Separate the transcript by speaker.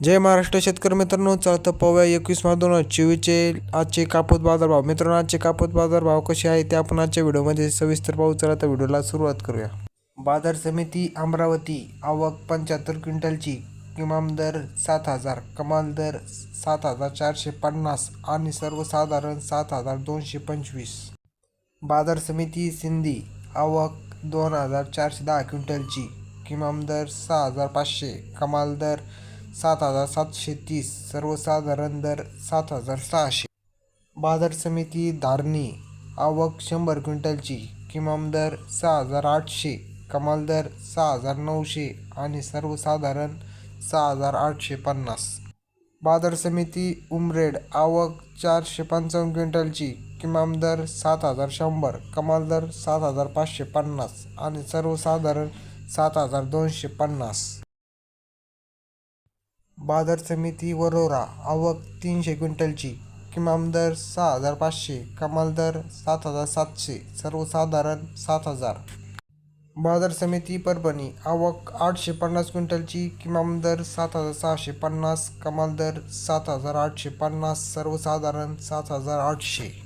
Speaker 1: जय महाराष्ट्र शेतकरी मित्रांनो चालतं पाहूया एकवीस मार्च दोन हजार चोवीसचे आजचे कापूस बाजारभाव. मित्रांनो आजचे कापूस बाजारभाव कसे आहे ते आपण आजच्या व्हिडिओमध्ये सविस्तर पाहू. चला तर व्हिडिओला सुरुवात करूया. बाजार समिती अमरावती आवक पंच्याहत्तर क्विंटलची किमान दर सात हजार कमाल दर सात हजार चारशे पन्नास आणि सर्वसाधारण सात हजार दोनशे पंचवीस. बाजार समिती सिंधी आवक दोन हजार चारशे दहा क्विंटलची किमान दर सहा हजार पाचशे कमाल दर सात हजार सातशे तीस सर्वसाधारण दर सात हजार सहाशे. बाजार समिती धारणी आवक शंभर क्विंटलची किमान दर सहा हजार आठशे कमाल दर सहा हजार नऊशे आणि सर्वसाधारण सहा हजार आठशे पन्नास. बाजार समिती उमरेड आवक चारशे पंचावन्न क्विंटलची किमान दर सात हजार शंभर कमाल दर सात हजार पाचशे पन्नास आणि सर्वसाधारण सात हजार दोनशे पन्नास. बाजार समिती वरोरा आवक तीनशे क्विंटलची. किमान दर सहा हजार पाचशे कमाल दर सात हजार सातशे सर्वसाधारण सात हजार. बाजार समिती परभणी. आवक आठशे पन्नास क्विंटलची किमान दर सात हजार सहाशे पन्नास कमाल दर सात हजार आठशे पन्नास सर्वसाधारण सात हजार आठशे.